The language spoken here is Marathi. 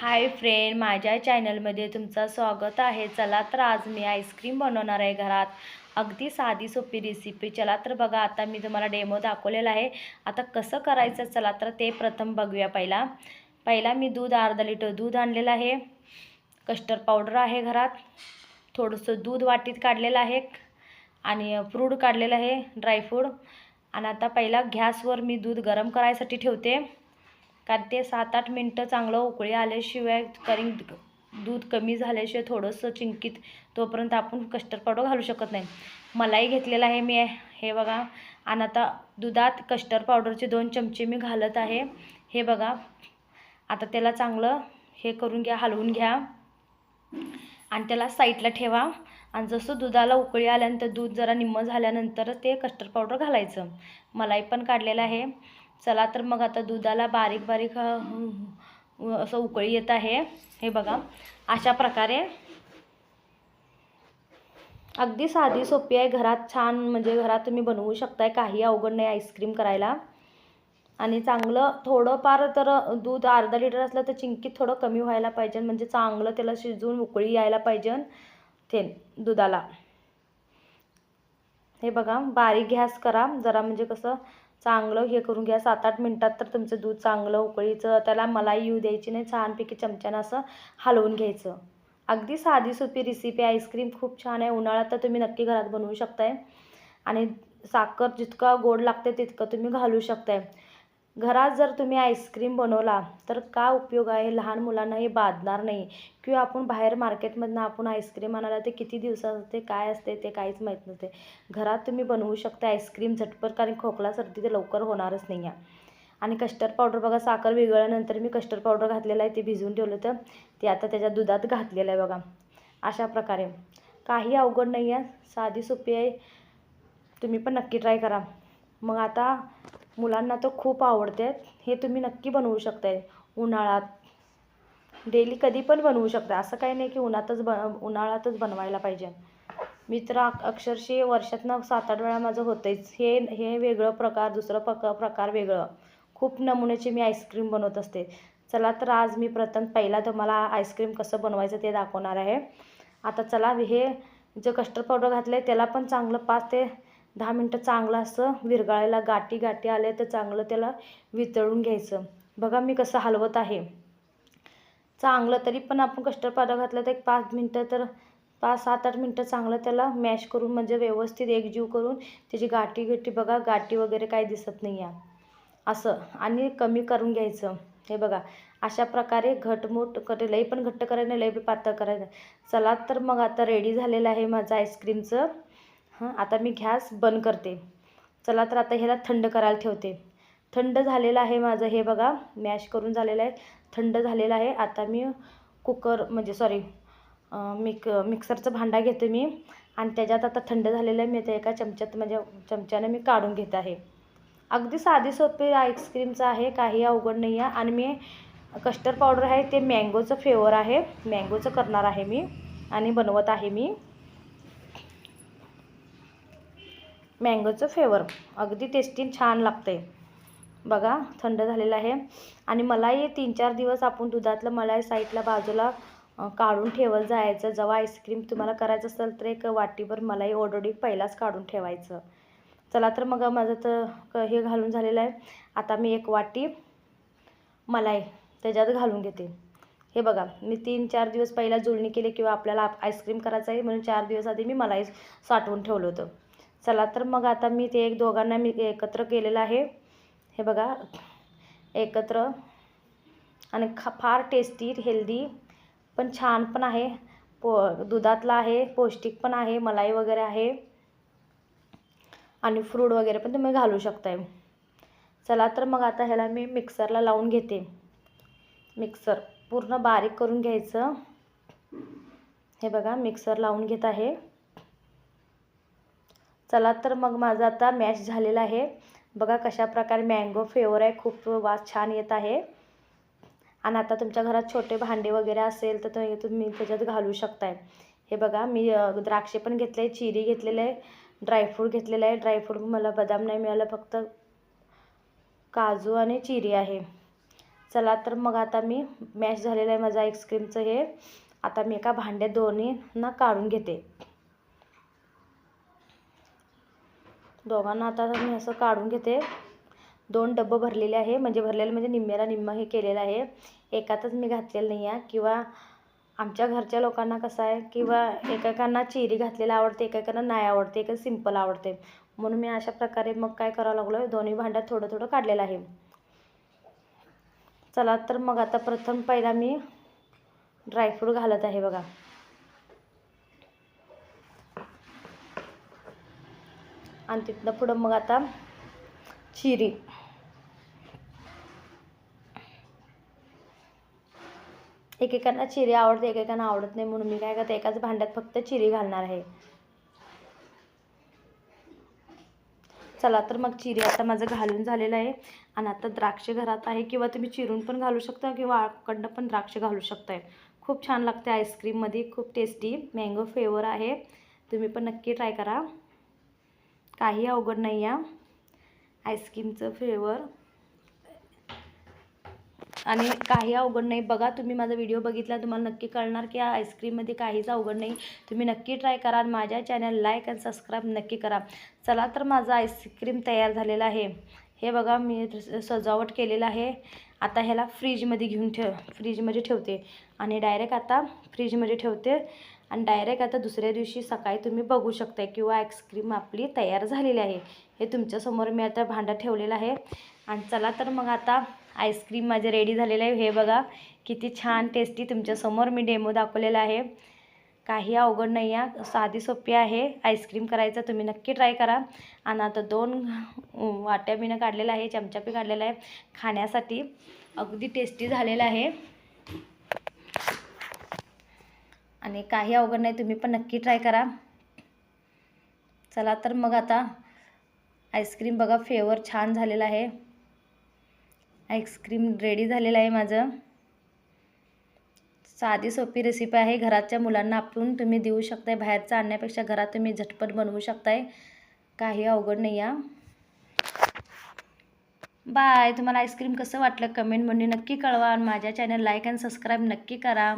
हाय फ्रेंड माझ्या चॅनलमध्ये तुमचं स्वागत आहे. चला तर आज मी आईस्क्रीम बनवणार आहे घरात. अगदी साधी सोपी रेसिपी चला तर बघा आता मी तुम्हाला डेमो दाखवलेला आहे. आता कसं करायचं? चला तर ते प्रथम बघूया पहिला. पहिला मी दूध अर्धा लिटर दूध आणलेलं आहे. कस्टर्ड पावडर आहे घरात. थोडंसं दूध वाटीत काढलेलं आहे. आणि फ्रूड काढलेलं आहे ड्रायफ्रूट आणि आता पहिला गॅसवर मी दूध गरम करायसाठी ठेवते. कारण ते सात आठ मिनटं चांगलं उकळी आल्याशिवाय कारण दूध कमी झाल्याशिवाय थोडंसं चिंकीत तोपर्यंत आपण कस्टर्ड पावडर घालू शकत नाही. मलाई घेतलेला आहे मी. हे बघा. आणि आता दुधात कस्टर्ड पावडरचे दोन चमचे मी घालत आहे. हे बघा. आता त्याला चांगलं हे करून घ्या हलवून घ्या. आणि त्याला साईडला ठेवा. आणि जसं दुधाला उकळी आल्यानंतर दूध जरा निम्मं झाल्यानंतर ते कस्टर्ड पावडर घालायचं. मलाई पण काढलेलं आहे. चला तर मग आता दुधाला बारीक बारीक असं उकळी येत आहे. हे बघा अशा प्रकारे. अगदी साधी सोपी आहे घरात छान म्हणजे घरात तुम्ही बनवू शकताय काही अवघड नाही आईस्क्रीम करायला. आणि चांगलं थोडंफार तर दूध अर्धा लिटर असलं तर चिंकीत थोडं कमी व्हायला पाहिजे म्हणजे चांगलं त्याला शिजवून उकळी यायला पाहिजे ते दुधाला. हे बघा बारीक गॅस करा जरा म्हणजे कसं चांगलं हे करून घ्या. सात आठ मिनटात तर तुमचं दूध चांगलं उकळीचं त्याला मलाई येऊ द्यायची नाही छानपैकी चमच्यानं असं हलवून घ्यायचं. अगदी साधी सोपी रेसिपी आईस्क्रीम खूप छान आहे. उन्हाळ्यात तर तुम्ही नक्की घरात बनवू शकताय. आणि साखर जितकं गोड लागते तितकं तुम्ही घालू शकताय. घरात जर तुम्ही आईस्क्रीम बनवला तर का उपयोग आहे? लहान मुलांना हे बाधणार नाही. किंवा आपण बाहेर मार्केटमधनं आपण आईस्क्रीम आणायला ते किती दिवसात असते काय असते ते काहीच माहीत नसते. घरात तुम्ही बनवू शकता आईस्क्रीम झटपट कारण खोकला सर्दी ते लवकर होणारच नाही आहे. आणि कस्टर्ड पावडर बघा साखर विरघळल्यानंतर मी कस्टर्ड पावडर घातलेलं आहे ते भिजवून ठेवलं तर ते आता त्याच्या दुधात घातलेलं आहे बघा. अशा प्रकारे. काही अवघड नाही आहे. साधी सोपी आहे. तुम्ही पण नक्की ट्राय करा. मग आता मुलांना तर खूप आवडते. हे तुम्ही नक्की बनवू शकताय. उन्हाळ्यात. डेली कधी पण बनवू शकता. असं काही नाही की उन्हातच ब उन्हाळ्यातच बनवायला पाहिजे. मी तर अक्षरशः वर्षातनं सात आठ वेळा माझं होतंच हे हे वेगळं प्रकार दुसरं प्रक प्रकार वेगळं. खूप नमुन्याची मी आईस्क्रीम बनवत असते. चला तर आज मी प्रथम पहिला तुम्हाला आईस्क्रीम कसं बनवायचं ते दाखवणार आहे. आता चला हे जे कस्टर्ड पावडर घातलं आहे त्याला पण चांगलं पाच ते दहा मिनटं चांगलं असं विरघळायला गाठी गाठी आले तर चांगलं त्याला वितळून घ्यायचं. बघा मी कसं हलवत आहे. चांगलं तरी पण आपण कस्टर्ड पावडर घातलं तर एक पाच मिनटं तर पाच सात आठ मिनटं चांगलं त्याला मॅश करून म्हणजे व्यवस्थित एकजीव करून त्याची गाठी गाठी बघा गाठी वगैरे काही दिसत नाही आहे असं आणि कमी करून घ्यायचं. हे बघा अशा प्रकारे घटमूट करे लई पण घट्ट करायचं लई पण पातळ करायचं चला तर मग आता रेडी झालेलं आहे माझं आईस्क्रीमचं हां आता मी गॅस बंद करते. चला तर आता ह्याला थंड करायला ठेवते. थंड झालेलं आहे माझं हे बघा मॅश करून झालेलं आहे. थंड झालेलं आहे. आता मी कुकर म्हणजे सॉरी मिक मिक्सरचं भांडा घेते मी. आणि त्याच्यात आता थंड झालेलं आहे. मी ते एका चमच्यात म्हणजे चमच्यानं मी काढून घेत आहे. अगदी साधी सोपी आईस्क्रीमचं आहे. काही अवघड नाही आहे. आणि मी कस्टर्ड पावडर आहे. ते मँगोचं फ्लेवर आहे. मँगोचं करणार आहे मी. आणि बनवत आहे मी. मँगोचं फ्लेवर अगदी टेस्टी छान लागते बघा थंड झालेलं आहे. आणि मलाही तीन चार दिवस आपण दुधातलं मलाई साईडला बाजूला काढून ठेवत जायचं. जेव्हा आईस्क्रीम तुम्हाला करायचं असेल तर एक वाटीभर मलाई ऑलरेडी पहिलाच काढून ठेवायचं. चला तर मग माझं तर क- हे घालून झालेलं आहे. आता मी एक वाटी मलाई त्याच्यात घालून घेते. हे बघा मी तीन चार दिवस पहिला जुळणी केली किंवा आपल्याला आईस्क्रीम करायचं आहे म्हणून चार दिवस आधी मी मलाई साठवून ठेवलं होतं. चला तर मग आता मी ते एक दोघांना मी एकत्र केलेलं आहे. हे बघा एकत्र. आणि खा फार टेस्टी हेल्दी पण छान पण आहे. पो दुधातला आहे पौष्टिक पण आहे मलाई वगैरे आहे. आणि फ्रूट वगैरे पण तुम्ही घालू शकताय. चला तर मग आता ह्याला मी मिक्सरला लावून घेते. मिक्सर पूर्ण बारीक करून घ्यायचं. हे बघा मिक्सर लावून घेत आहे. चला तर मग माझं आता मॅश झालेला आहे. बघा कशा प्रकारे मँगो फ्लेवर आहे. खूप वास छान येत आहे. आणि आता तुमच्या घरात छोटे भांडे वगैरे असेल तर तुम्ही त्याच्यात घालू शकताय. हे बघा मी द्राक्षे पण घेतले चिरी घेतलेले आहे ड्रायफ्रूट घेतलेलं आहे. ड्रायफ्रूट मला बदाम नाही मिळालं फक्त काजू आणि चिरी आहे. चला तर मग आता मी मॅश झालेलं आहे माझं आईस्क्रीमचं हे. आता मी एका भांड्यात दोन्ही ना काढून घेते. दोघांना आता मी असं काढून घेते. दोन डब्बं भरलेले आहे. म्हणजे भरलेलं म्हणजे निम्म्याला निम्म हे केलेलं आहे. एकातच मी घातलेलं नाही आहे. किंवा आमच्या घरच्या लोकांना कसं आहे? किंवा एकेकांना चेरी घातलेलं आवडते एकेकांना नाही आवडते एक सिंपल आवडते. म्हणून मी अशा प्रकारे मग काय करावं लागलो दोन्ही भांड्यात थोडं थोडं काढलेलं आहे. चला तर मग आता प्रथम पहिला मी ड्रायफ्रूट घालत आहे बघा. आणि तिथनं पुढं मग आता चिरी. एकेकांना चिरी आवडते एकेकांना आवडत नाही म्हणून मी काय करते एकाच भांड्यात फक्त चिरी घालणार आहे. चला तर मग चिरी आता माझं घालून झालेलं आहे. आणि आता द्राक्ष घरात आहे किंवा तुम्ही चिरून पण घालू शकता किंवा आकडनं पण द्राक्ष घालू शकताय. खूप छान लागते आईस्क्रीममध्ये खूप टेस्टी. मँगो फ्लेवर आहे. तुम्ही पण नक्की ट्राय करा. काही अवघड नाही या आईस्क्रीमचं फ्लेवर आणि काही अवघड नाही. बघा तुम्ही माझा व्हिडिओ बघितला तुम्हाला नक्की कळणार की आईस्क्रीममध्ये काहीच अवघड नाही. तुम्ही नक्की ट्राय करा माझ्या चॅनल लाईक आणि सबस्क्राईब नक्की करा. चला तर माझं आईस्क्रीम तयार झालेलं आहे. हे बघा मी सजावट केलेलं आहे. आता ह्याला फ्रीजमध्ये घेऊन ठेव फ्रीजमध्ये ठेवते. आणि डायरेक्ट आता फ्रीजमध्ये ठेवते. आणि डायरेक्ट आता दुसऱ्या दिवशी सकाळी तुम्ही बघू शकताय किंवा आईस्क्रीम आपली तयार झालेली आहे. हे तुमच्यासमोर मी आता भांडं ठेवलेलं आहे. आणि चला तर मग आता आईस्क्रीम माझे रेडी झालेलं आहे. हे बघा किती छान टेस्टी तुमच्यासमोर मी डेमो दाखवलेला आहे. काही अवघड नाही आहे. साधी सोपी आहे. आईस्क्रीम करायचं तुम्ही नक्की ट्राय करा. आणि आता दोन वाट्या मीनं काढलेल्या आहे चमचापी काढलेला आहे खाण्यासाठी. अगदी टेस्टी झालेलं आहे. आणि काही अवघड नाही तुम्ही पण नक्की ट्राय करा. चला तर मग आता आईस्क्रीम बघा फ्लेवर छान झालेला आहे. आईस्क्रीम रेडी झालेलं आहे माझं. साधी सोपी रेसिपी आहे घराच्या मुलांना आपण तुम्ही देऊ शकताय बाहेरचं आणण्यापेक्षा घरात तुम्ही झटपट बनवू शकताय. काही अवघड नाही या बाय तुम्हाला आईस्क्रीम कसं वाटलं? कमेंटमध्ये नक्की कळवा आणि माझ्या चॅनल लाईक अँड सबस्क्राईब नक्की करा.